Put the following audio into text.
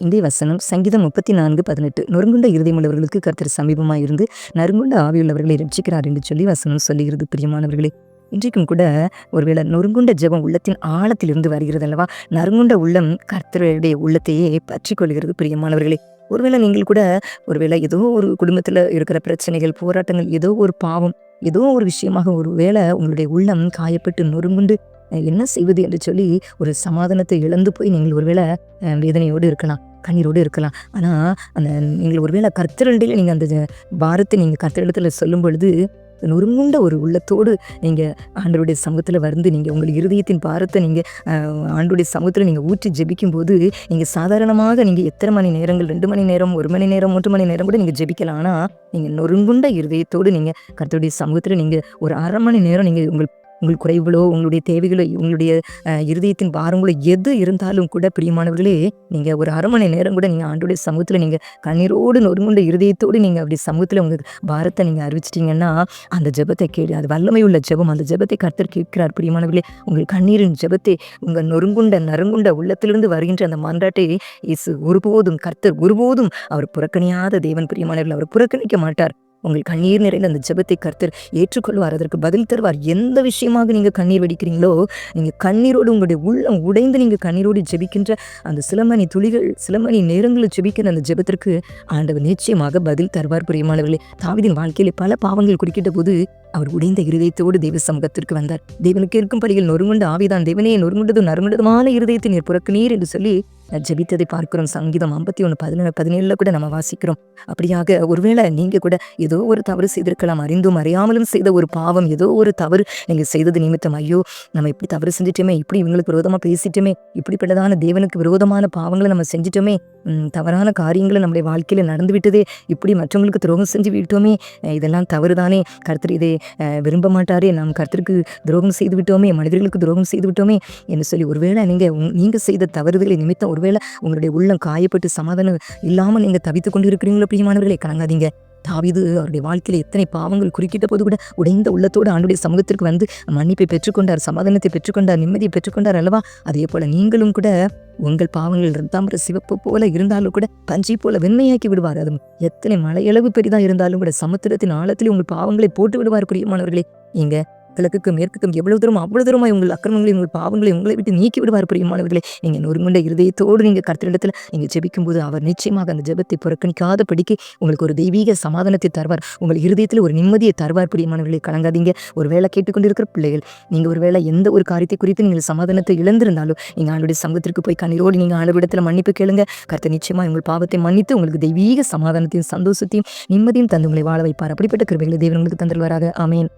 இந்திய வசனம் சங்கீதம் முப்பத்தி நான்கு பதினெட்டு. நொறுங்குண்ட இருதயமுள்ளவர்களுக்கு கர்த்தர் சமீபமாக இருந்து நறுங்குண்ட ஆவியுள்ளவர்களை ரட்சிக்கிறார் என்று சொல்லி வசனம் சொல்லுகிறது பிரியமானவர்களே. இன்றைக்கும் கூட ஒருவேளை நொறுங்குண்ட ஜெபம் உள்ளத்தின் ஆழத்திலிருந்து வருகிறது அல்லவா? நறுங்குண்ட உள்ளம் கர்த்தருடைய உள்ளத்தையே பற்றி கொள்கிறது பிரியமானவர்களே. ஒருவேளை நீங்கள் கூட ஒருவேளை ஏதோ ஒரு குடும்பத்தில் இருக்கிற பிரச்சனைகள் போராட்டங்கள் ஏதோ ஒரு பாவம் ஏதோ ஒரு விஷயமாக ஒரு வேளை உங்களுடைய உள்ளம் காயப்பட்டு நொறுங்குண்டு என்ன செய்வது என்று சொல்லி ஒரு சமாதானத்தை இழந்து போய் நீங்கள் ஒருவேளை வேதனையோடு இருக்கலாம் கண்ணீரோடு இருக்கலாம். ஆனால் அந்த நீங்கள் ஒருவேளை கர்த்தரண்டில் நீங்கள் அந்த ஜ- பாரத்தை நீங்கள் கர்த்தரிடத்தில் சொல்லும் பொழுது நொறுங்குண்ட ஒரு உள்ளத்தோடு நீங்கள் ஆண்டவருடைய சமூகத்தில் வந்து நீங்கள் உங்கள் இருதயத்தின் பாரத்தை நீங்கள் ஆண்டுடைய சமூகத்தில் நீங்கள் ஊற்றி ஜெபிக்கும் போது நீங்கள் சாதாரணமாக நீங்கள் எத்தனை மணி நேரங்கள் ரெண்டு மணி நேரம் ஒரு மணி நேரம் மூன்று மணி நேரம் கூட நீங்கள் ஜெபிக்கலாம். ஆனால் நீங்கள் நொறுங்குண்ட இருதயத்தோடு நீங்கள் கர்த்தருடைய சமூகத்தில் நீங்கள் ஒரு அரை மணி நேரம் நீங்கள் உங்கள் உங்கள் குறைவுகளோ உங்களுடைய தேவைகளோ உங்களுடைய இருதயத்தின் பாரங்களோ எது இருந்தாலும் கூட பிரியமானவர்களே நீங்கள் ஒரு அரை மணி நேரம் கூட நீங்கள் ஆண்டுடைய சமூகத்தில் நீங்கள் கண்ணீரோடு நொறுங்குண்ட இருதயத்தோடு நீங்கள் அப்படி சமூகத்தில் உங்கள் பாரத்தை நீங்கள் அறிவிச்சிட்டிங்கன்னா அந்த ஜெபத்தை கேடு அது வல்லமை உள்ள ஜெபம். அந்த ஜெபத்தை கர்த்தர் கேட்கிறார் பிரியமானவர்களே. உங்கள் கண்ணீரின் ஜெபத்தை உங்கள் நொறுங்குண்ட நறுங்குண்ட உள்ளத்திலிருந்து வருகின்ற அந்த மன்றாட்டை இயேசு ஒருபோதும் கர்த்தர் ஒருபோதும் அவர் புறக்கணியாத தேவன் பிரியமானவர்கள் அவர் புறக்கணிக்க மாட்டார். உங்கள் கண்ணீர் நிறைந்த அந்த ஜெபத்தை கர்த்தர் ஏற்றுக்கொள்வார். அதற்கு பதில் தருவார். எந்த விஷயமாக நீங்கள் கண்ணீர் வெடிக்கிறீங்களோ நீங்கள் கண்ணீரோடு உங்களுடைய உள்ளம் உடைந்து நீங்கள் கண்ணீரோடு ஜெபிக்கின்ற அந்த சில மணி துளிகள் சில மணி நேரங்களில் ஜெபிக்கிற அந்த ஜெபத்திற்கு ஆண்டவர் நிச்சயமாக பதில் தருவார். பிரியமானவர்களே தாவிதின் வாழ்க்கையிலே பல பாவங்கள் குறுக்கிட்ட போது அவர் உடைந்த இருதயத்தோடு தெய்வ சமூகத்திற்கு வந்தார். தேவனுக்கு இருக்கும் படியில் நொறுங்குண்ட ஆவிதான். தேவனே நொறுங்குண்டதும் நறுங்குண்டதுமான இருதயத்தை நீர் புறக்கு நீர் என்று சொல்லி ஜெபித்ததை பார்க்கிறோம். சங்கீதம் ஐம்பத்தி ஒன்று பதினேழு பதினேழில் கூட நம்ம வாசிக்கிறோம். அப்படியாக ஒருவேளை நீங்கள் கூட ஏதோ ஒரு தவறு செய்திருக்கலாம். அறிந்தும் அறியாமலும் செய்த ஒரு பாவம் ஏதோ ஒரு தவறு. நீங்கள் செய்தது நிமித்தம் ஐயோ நம்ம இப்படி தவறு செஞ்சிட்டோமே இப்படி இவங்களுக்கு விரோதமாக பேசிட்டோமே இப்படிப்பட்டதான தேவனுக்கு விரோதமான பாவங்களை நம்ம செஞ்சிட்டோமே தவறான காரியங்களை நம்முடைய வாழ்க்கையில் நடந்து விட்டதே இப்படி மற்றவங்களுக்கு துரோகம் செஞ்சு விட்டோமே இதெல்லாம் தவறுதானே கர்த்தர் இதை விரும்ப மாட்டாரே நாம் கர்த்தருக்கு துரோகம் செய்து விட்டோமே மனிதர்களுக்கு துரோகம் செய்து விட்டோமே என்று சொல்லி ஒருவேளை நீங்கள் நீங்கள் செய்த தவறுதலை நிமித்தம் ஒருவேளை உங்களுடைய உள்ளம் காயப்பட்டு சமாதானம் இல்லாமல் நீங்கள் தவித்துக் கொண்டு இருக்கிறீங்களோ பிரியமானவர்களை கலங்காதீங்க. தாவிது அவருடைய வாழ்க்கையில் எத்தனை பாவங்கள் குறுக்கிட்ட போது கூட உடைந்த உள்ளத்தோடு ஆண்டுடைய சமூகத்திற்கு வந்து மன்னிப்பை பெற்றுக்கொண்டார் சமாதானத்தை பெற்றுக்கொண்டார் நிம்மதியை பெற்றுக்கொண்டார் அல்லவா? அதே போல நீங்களும் கூட உங்கள் பாவங்கள் ரத்தாம்பர சிவப்பு போல இருந்தாலும் கூட பஞ்சை போல வெண்மையாக்கி விடுவார். அதுவும் எத்தனை மலையளவு பெரிதா இருந்தாலும் கூட சமுத்திரத்தின் ஆழத்திலே உங்கள் பாவங்களை போட்டு விடுவார் பிரியமானவர்களே நீங்க கிழக்குக்கும் மேற்குக்கும் எவ்வளவு தூரம் அவ்வளவு தூரமாய் உங்கள் அக்கிரமங்களை உங்கள் பாவங்களை உங்களை விட்டு நீக்கி விடுவார் பிரியமானவர்களே. நீங்க நொறுங்குண்ட இருதயத்தோடு நீங்க கர்த்தரிடத்துல நீங்க ஜெபிக்கும் போது அவர் நிச்சயமாக அந்த ஜெபத்தை புறக்கணிக்காத படிக்க உங்களுக்கு ஒரு தெய்வீக சமாதானத்தை தருவார். உங்கள் இருதயத்தில் ஒரு நிம்மதியை தருவார் பிரியமானவர்களை. கலங்காதீங்க. ஒரு வேலை கேட்டுக்கொண்டிருக்கிற பிள்ளைகள் நீங்க ஒரு வேளை எந்த ஒரு காரியத்தை குறித்து நீங்கள் சமாதானத்தை இழந்திருந்தாலும் நீங்க ஆளுடைய சங்கத்திற்கு போய் கண்ணீரோடு நீங்க ஆளுவிடத்தில் மன்னிப்பு கேளுங்க. கர்த்தர் நிச்சயமா உங்கள் பாவத்தை மன்னித்து உங்களுக்கு தெய்வீக சமாதானத்தையும் சந்தோஷத்தையும் நிம்மதியும் தந்து உங்களை வாழ வைப்பார். அப்படிப்பட்ட கிருபைகளை தேவன் உங்களுக்கு தந்துருவாராக ஆமேன்.